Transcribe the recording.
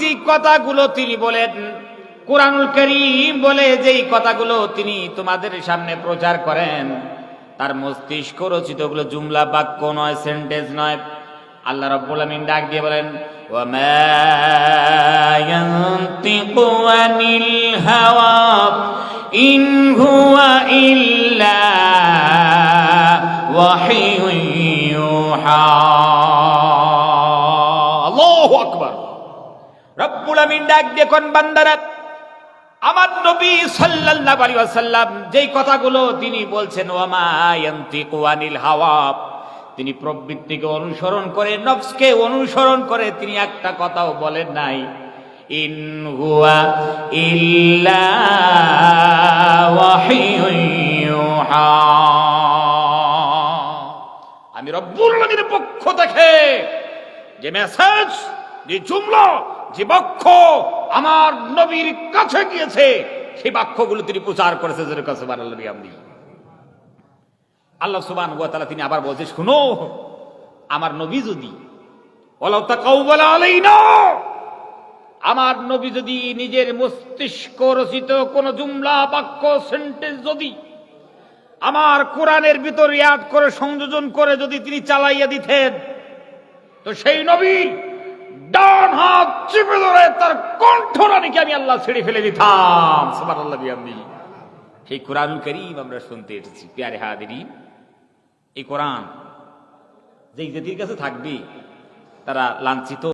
যে কথাগুলো তিনি বলেন। কোরআনুল করিম বলে যেই কথাগুলো তিনি তোমাদের সামনে প্রচার করেন, তার মস্তিষ্ক রচিতগুলো জুমলা বাক্য নয়, সেন্টেন্স নয়। আল্লাহ রব্বুল আমিন ডাক দিয়ে বলেন ইন ইল্লা রব্বুল আমিন ডাক দিয়ে কোন বান্দারা, আমার নবী সাল্লাল্লাহু আলাইহি ওয়াসাল্লাম যেই কথাগুলো তিনি বলছেন, ওয়ামা ইয়ান্তিকু আনিল হাওয়া তিনি প্রবৃত্তিকে অনুসরণ করে, নফসকে অনুসরণ করে তিনি একটা কথাও বলেন নাই। ইন হুয়া ইল্লা আমি রব্বুল আলামিনের পক্ষ থেকে যে মেসেজ যে জুমলা যে বাক্য আমার নবীর কাছে গিয়েছে, সেই বাক্যগুলো তিনি প্রচার করেছে আল্লাহ সুবান তিনি আবার বলছে, শুনো, আমার নবী যদি আমার নবী যদি নিজের মস্তিষ্ক রচিত কোন জুমলা, বাক্য, সেন্টেন্স যদি আমার কোরআনের ভিতর ইয়াদ করে, সংযোজন করে যদি তিনি চালাইয়া দিতেন, তো সেই নবী ডান হাত চিপে ধরে তার কণ্ঠরানিকে আমি আল্লাহ ছেড়ে ফেলে দিতাম। ভিয়াম্বি এই সেই কোরআন করিম, আমরা শুনতে এসেছি। প্যারে হাদিরি এই কোরআন যেই জাতির কাছে থাকবে, তারা লাঞ্ছিত